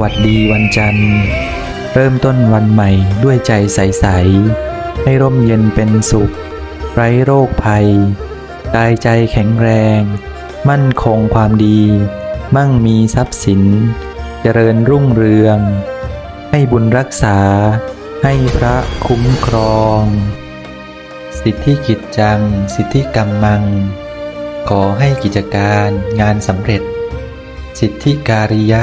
วัสดีวันจันทร์ เริ่มต้นวันใหม่ด้วยใจใส ๆ ให้ร่มเย็นเป็นสุข ไร้โรคภัย กายใจแข็งแรง มั่นคงความดี มั่งมีทรัพย์สิน เจริญรุ่งเรือง ให้บุญรักษา ให้พระคุ้มครอง สิทธิกิจจัง สิทธิกรรมมัง ขอให้กิจการงานสำเร็จ สิทธิการิยะ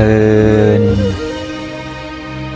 เทิน